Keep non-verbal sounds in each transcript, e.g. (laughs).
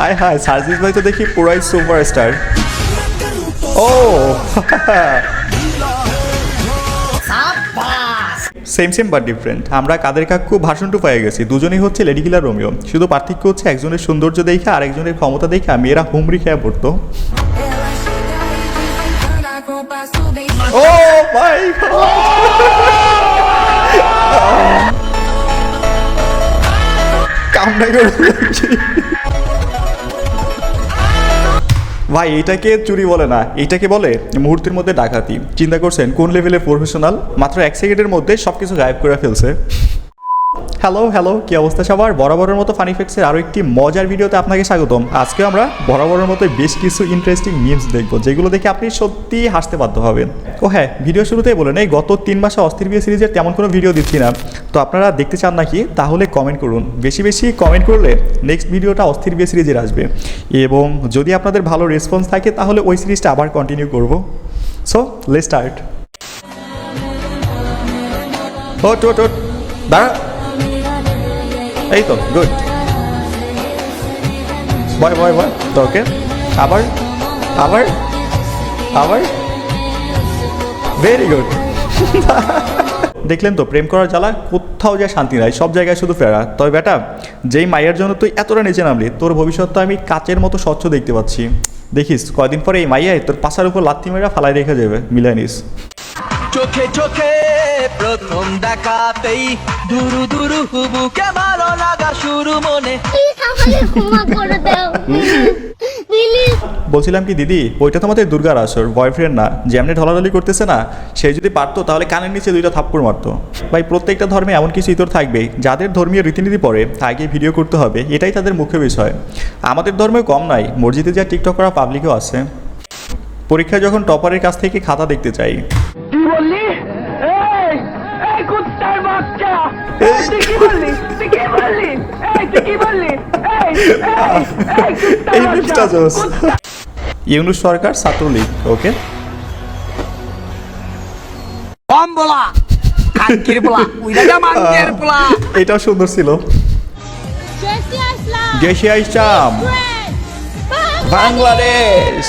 হায় হায় সার্জিস ভাই তো দেখি পুরাই সুপারস্টার। ও। সেম সেম বাট ডিফারেন্ট আমরা কাদের কাকু ভাষণ টু পেয়ে গেছি। দুজনেই হচ্ছে লেডি কিলার রোমিও শুধু পার্থক্য হচ্ছে একজনের সৌন্দর্য দেখে আর একজনের ক্ষমতা দেখে মেয়েরা হুমরি খেয়ে পড়তো। ও মাই কামনা করে। ভাই, এটাকে চুরি বলে না। এটাকে বলে মুহূর্তের মধ্যে ডাকাতি। চিন্তা করছেন, কোন লেভেলে প্রফেশনাল মাত্র এক সেকেন্ডের মধ্যে সবকিছু গায়েব করে ফেলছে? হ্যালো হ্যালো কি অবস্থা সবার? বরাবরের মতো ফানি ফ্যাক্টসের আরও একটি মজার ভিডিওতে আপনাকে স্বাগতম। আজকে আমরা বরাবরের মতো বেশ কিছু ইন্টারেস্টিং মিমস দেখব, যেগুলো দেখে আপনি সত্যি হাসতে বাধ্য হবেন। ও হ্যাঁ ভিডিও শুরুতেই বলে নেই, গত তিন মাসে অস্থির বিয়ে সিরিজের তেমন কোনো ভিডিও দিচ্ছি না। তো আপনারা দেখতে চান নাকি? তাহলে কমেন্ট করুন। বেশি বেশি কমেন্ট করলে নেক্সট ভিডিওটা অস্থির বিয়ে সিরিজের আসবে। এবং যদি আপনাদের ভালো রেসপন্স থাকে, তাহলে ওই সিরিজটা আবার কন্টিনিউ করব। সো লে স্টার্ট ও দাঁড়া। এই তো গুড বয় বয় বয় তো ওকে আবার আবার আবার ভেরি গুড দেখলেন তো, প্রেম করার জ্বালা কোথাও যায় শান্তি নাই, সব জায়গায় শুধু ফেরা। তবে বেটা, যেই মায়ের জন্য তুই এতটা নিচে নামলি, তোর ভবিষ্যৎ তো আমি কাচের মতো স্বচ্ছ দেখতে পাচ্ছি। দেখিস, কয়দিন পরে এই মাইয়াই তোর পাশার উপর লাত্তি মেরা ফালাই রেখে যাবে মিলানিস চোখে চোখে প্রথম দেখাতেই দুরু দুরু হুবুকে ভালো লাগা শুরু মনে। বলছিলাম কি দিদি ওইটা তো আমাদের দুর্গার আসর বয়ফ্রেন্ড না। যেমনি ঢলাঢলি করতেছে না সে যদি পারতো তাহলে কানের নিচে দুইটা থাপ্পড় মারতো। ভাই প্রত্যেকটা ধর্মে এমন কিছু ইতর থাকবেই। যাদের ধর্মীয় রীতিনীতি পড়ে আগে ভিডিও করতে হবে। এটাই তাদের মুখ্য বিষয়। আমাদের ধর্মে কম নাই। মসজিদে যা টিকটক করা পাবলিকও আছে। পরীক্ষায় যখন টপারের কাছ থেকে খাতা দেখতে চাই। কি বললি? এই লিপসটা জোস ইউনুস সরকার ছাত্রলীগ ওকে? মাঙ্গের পোলা। এটাও সুন্দর ছিল। জেসি আসলাম গেছি আইসাম ফ্রেন্ড বাংলাদেশ।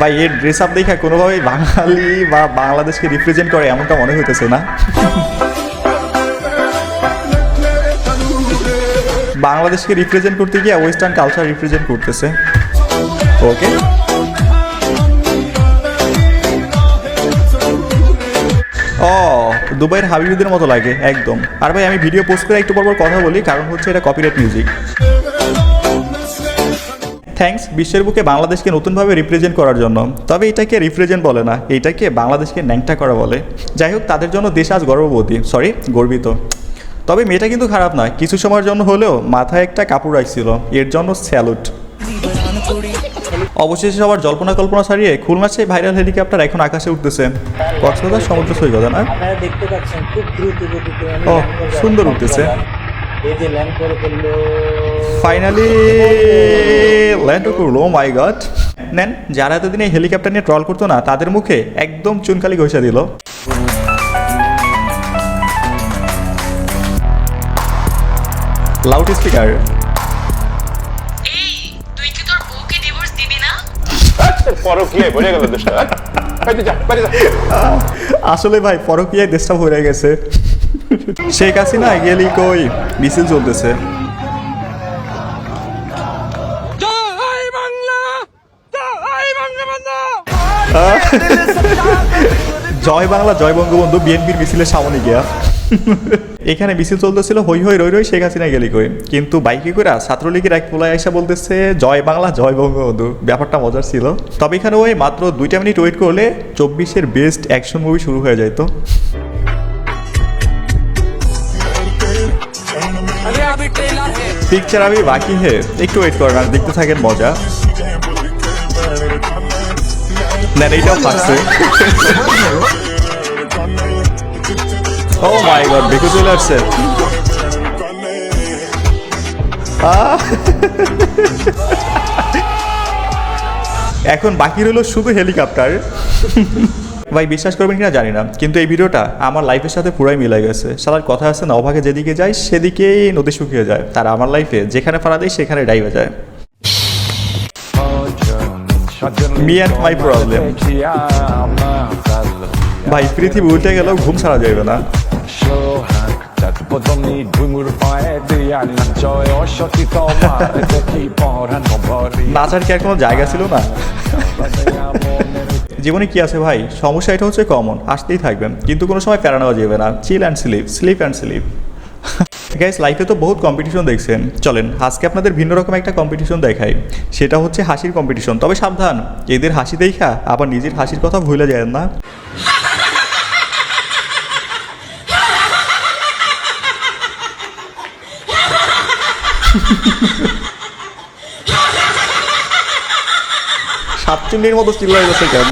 ভাই এর ড্রেস আপ দেখা কোনোভাবেই বাঙালি বা বাংলাদেশকে রিপ্রেজেন্ট করে এমনটা মনে হইতেছে না। বাংলাদেশকে রিপ্রেজেন্ট করতে গিয়ে ওয়েস্টার্ন কালচার রিপ্রেজেন্ট করতেছে। ওকে ও, দুবাইয়ের হাবিবুদের মতো লাগে, একদম। আর ভাই, আমি ভিডিও পোস্ট করে একটু পর পর কথা বলি, কারণ হচ্ছে এটা কপিরাইট মিউজিক থ্যাঙ্কস বিশ্বের বুকে বাংলাদেশকে নতুনভাবে রিপ্রেজেন্ট করার জন্য। তবে এটাকে রিপ্রেজেন্ট বলে না, এটাকে বাংলাদেশকে ন্যাংটা করা বলে। যাই হোক, তাদের জন্য দেশ আজ গর্ববতী সরি গর্বিত। তবে মেয়েটা কিন্তু খারাপ নয়। কিছু সময়ের জন্য হলেও মাথায় একটা কাপড় রাখছিল। এর জন্য স্যালুট। অবশেষে সবার জল্পনা কল্পনা ছাড়িয়ে খুলনার সেই ভাইরাল হেলিকপ্টার এখন আকাশে উঠতেছে। কক্সবাজার সমুদ্র সৈকত না? দেখতে পাচ্ছেন খুব দ্রুত গতিতে ও, সুন্দর উঠতেছে। এই যে ল্যান্ড করে ফেলল। ফাইনালি ল্যান্ড করল মাই গড নেন যারা এতদিন এই হেলিকপ্টার নিয়ে ট্রল করতো না তাদের মুখে একদম চুনকালি ঘষা দিল। লাউড স্পিকার তুই কি তোর বউকে ডিভোর্স দিবি না? পরকীয়ায় ভরে গেল দেশটা। বাইরে যা বাইরে যা। আসলে ভাই পরকিয়ায় দেশটা ভরে গেছে। শেখ হাসিনা গেলি কই? মিছিল চলতেছে। জয় বাংলা, জয় বঙ্গবন্ধু, বিএনপির মিছিলের সামনে গিয়া। এখানে মিছিল চলতেছিল, হই হই, রই রই, শেখ হাসিনা গেলি কই? কিন্তু বাইকে করে ছাত্রলীগের এক পোলায় এসে বলতেছে, জয় বাংলা, জয় বঙ্গবন্ধু। ব্যাপারটা মজার ছিল। তবে এখানে ওই মাত্র দুইটা মিনিট ওয়েট করলে চব্বিশের বেস্ট অ্যাকশন মুভি শুরু হয়ে যায় তো। পিকচার আমি বাকি হে, একটু ওয়েট করেন, আর দেখতে থাকেন মজা। না এইটাও ফাঁকছে ও মাই আসছে আহ! এখন বাকি রইল শুধু হেলিকপ্টার। (laughs) ভাই, বিশ্বাস করবেন কিনা জানি না, কিন্তু এই ভিডিওটা আমার লাইফের সাথে পুরাই মিলে গেছে। সালার কথা আছে না, অভাগে যেদিকে যায় সেদিকেই নদী শুকিয়ে যায়। তার আমার লাইফে যেখানে ফাড়া দেয় সেখানে ডাইবে যায়। Me and my problem. ভাই, পৃথিবী উল্টে গেলেও ঘুম ছাড়া যাবে না। নাচার কি আর কোনো জায়গা ছিল না? জীবনে কি আছে ভাই? সমস্যা এটা হচ্ছে কমন আসতেই থাকবেন। কিন্তু কোনো সময় প্যারা নেওয়া যাবে না। Chill and sleep sleep and sleep guys লাইফে তো বহুত কম্পিটিশন দেখছেন। চলেন, আজকে আপনাদের ভিন্ন রকম একটা কম্পিটিশন দেখাই। সেটা হচ্ছে হাসির কম্পিটিশন তবে সাবধান, এদের হাসি দেখা, আবার নিজের হাসির কথা ভুলে যায় না। সাতচল্লির মতো চিল্লাই গেছে কেন?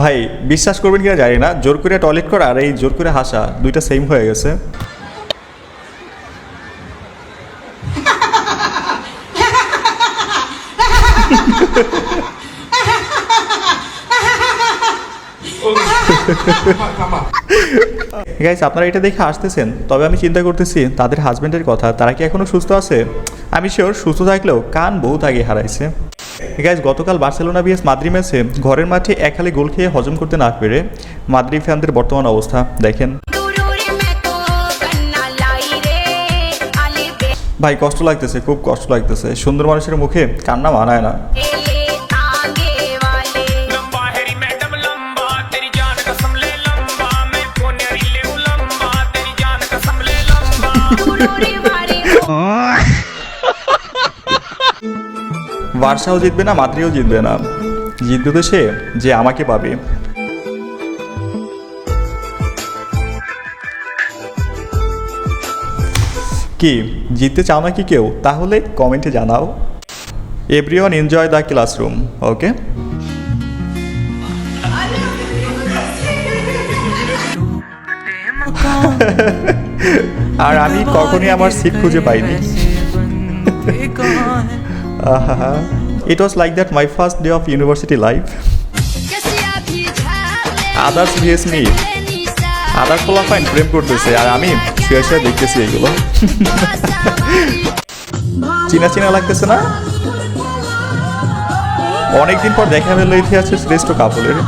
ভাই বিশ্বাস করবেন কিনা জানি না জোর করে টয়লেট করা আর এই জোর করে হাসা দুইটা সেম হয়ে গেছে। গাইস আপনারা এটা দেখে আসতেছেন তবে আমি চিন্তা করতেছি তাদের হাজবেন্ডের কথা, তারা কি এখনও সুস্থ আছে? আমি শিওর সুস্থ থাকলেও কান বহুত আগে হারাইছে। গাইজ গতকাল বার্সেলোনা বিএস মাদ্রি ম্যাচে ঘরের মাঠে এক হালি গোল খেয়ে হজম করতে না পেরে মাদ্রি ফ্যানদের বর্তমান অবস্থা, দেখেন। ভাই, কষ্ট লাগতেছে, খুব কষ্ট লাগতেছে। সুন্দর মানুষের মুখে কান্না মানায় না। বার্সাও জিতবে না মাদ্রিও জিতবে না। জিতবে তো সে যে আমাকে পাবে। কি, জিততে চাও নাকি কেউ? তাহলে কমেন্টে জানাও। Everyone enjoy the classroom okay (laughs) আর আমি কখনই আমার সিট খুঁজে পাইনি। It was like that my first day of university life others vs me others পোলা ফাইন প্রেম করতেছে আর আমি শুয়ে শুয়ে দেখতেছি এগুলো। (laughs) চিনা চিনা লাগতেছে না? অনেকদিন পর দেখা পেল ইতিহাসের শ্রেষ্ঠ কাপলের।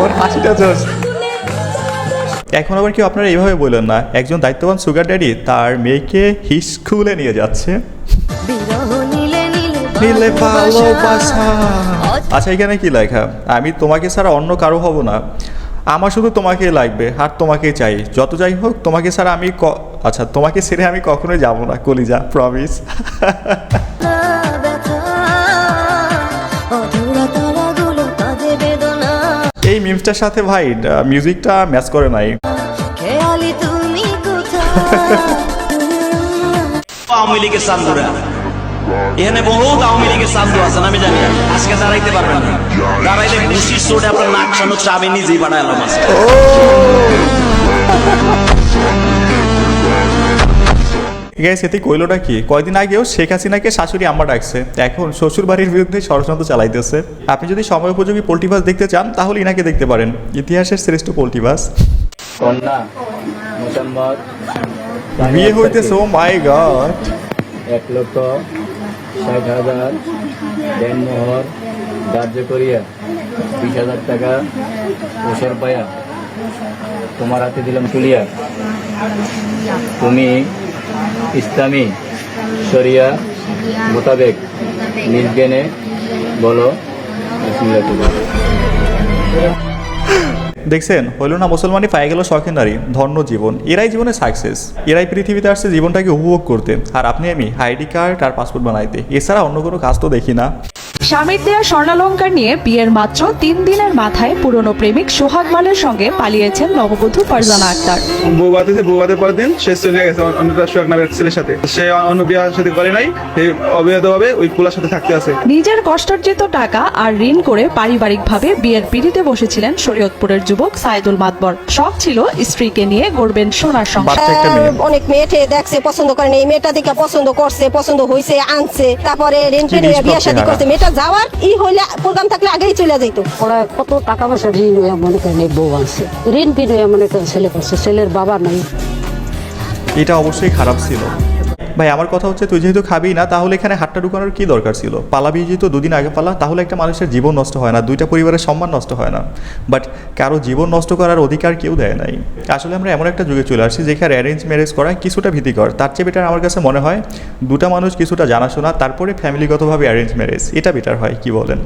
ওর হাসিটা জাস্ট এখন আবার কেউ আপনারা এইভাবে বললেন না, একজন দায়িত্ববান সুগার ড্যাডি তার মেয়েকে হি স্কুলে নিয়ে যাচ্ছে। আচ্ছা এখানে কি লেখা? আমি তোমাকে ছাড়া অন্য কারও হব না। আমার শুধু তোমাকে লাগবে, আর তোমাকে চাই। যত যাই হোক, তোমাকে ছাড়া আমি আচ্ছা তোমাকে ছেড়ে আমি কখনোই যাব না, কলিজা প্রমিস এই মিমসটার সাথে ভাই মিউজিকটা ম্যাচ করে নাই। আওয়ামী লীগের এখানে বহুত আওয়ামী লীগের চান্দু আছেন আমি জানি। আজকে দাঁড়াইতে পারবেন না। দাঁড়াইলে ঘুষির আপনার নাক সানুক আমি নিজেই বানাইলাম আজকে। গ্যাস এতে কইলোটা কি? কয়দিন আগেও শেখ হাসিনাকে শাশুড়ি আম্মা ডাকছে। এখন শ্বশুর বাড়ির বিরুদ্ধে ষড়যন্ত্র চালাইতেছে। আপনি যদি সময় উপযোগী পোল্ট্রিবাস দেখতে চান তাহলে ইনাকে দেখতে পারেন। ইতিহাসের শ্রেষ্ঠ পোল্ট্রিবাস কন্যা মোসাম্মদ বিয়ে হইতেছে ও মাই গড। এক লক্ষ ষাট হাজার দেনমোহর ধার্য করিয়া বিশ হাজার টাকা ওসর পায়া তোমার হাতে দিলাম তুলিয়া। তুমি ইসলামী শরিয়া মোতাবেক নিজ জ্ঞানে বলো দেখছেন, হইল না মুসলমানই পায়ে গেল শখের নারী, ধন্য জীবন। এরাই জীবনে সাকসেস এরাই পৃথিবীতে আসছে জীবনটাকে উপভোগ করতে। আর আপনি আমি আইডি কার্ড আর পাসপোর্ট বানাইতে। এছাড়া অন্য কোনো কাজ তো দেখি না। স্বামীর দেয়া স্বর্ণালঙ্কার নিয়ে বিয়ের মাত্র তিন দিনের মাথায় পুরনো প্রেমিক সোহাগ মালের সঙ্গে পালিয়েছেন নববধূ ফারজানা আক্তার। পরের দিন সে চলে গেছে অন্যটা সোহাগ নামের ছেলের সাথে। সে অন্য বিয়ার সাথে করে নাই সে অবৈধভাবে ওই পোলার সাথে থাকতে আছে। নিজের কষ্টার্জিত টাকা আর ঋণ করে পারিবারিকভাবে বিয়ের পিড়িতে বসেছিলেন শরীয়তপুরের যুবক সাইদুল মাতবর। শখ ছিল স্ত্রীকে নিয়ে গড়বেন সোনার সংসার। অনেক মেয়ে দেখছে পছন্দ করে এই মেয়েটা দেখে পছন্দ করছে পছন্দ হয়েছে আনছে। তারপরে জিনিস বিয়ে শাদী করছে। মেয়েটা যাওয়ার ই হইলে প্রোগ্রাম থাকলে আগেই চলে যাইতো। ওরা কত টাকা পয়সা ঋণ হয়ে মনে করেন এই বউ আনছে ঋণ ফিন হয়ে মনে করেন ছেলে করছে ছেলের বাবা নাই। এটা অবশ্যই খারাপ ছিল। ভাই, আমার কথা হচ্ছে তুই যেহেতু খাবি না, তাহলে এখানে হাতটা ঢুকানোর কি দরকার ছিল? পালাবি যেহেতু দুদিন আগে পালা, তাহলে একটা মানুষের জীবন নষ্ট হয় না, দুইটা পরিবারের সম্মান নষ্ট হয় না। বাট কারও জীবন নষ্ট করার অধিকার কেউ দেয় নাই। আসলে আমরা এমন একটা যুগে চলে আসছি যেখানে অ্যারেঞ্জ ম্যারেজ করা কিছুটা ভীতিকর। তার চেয়ে বেটার আমার কাছে মনে হয়, দুটা মানুষ কিছুটা জানাশোনা, তারপরে ফ্যামিলিগতভাবে অ্যারেঞ্জ ম্যারেজ এটা বেটার হয়, কি বলেন?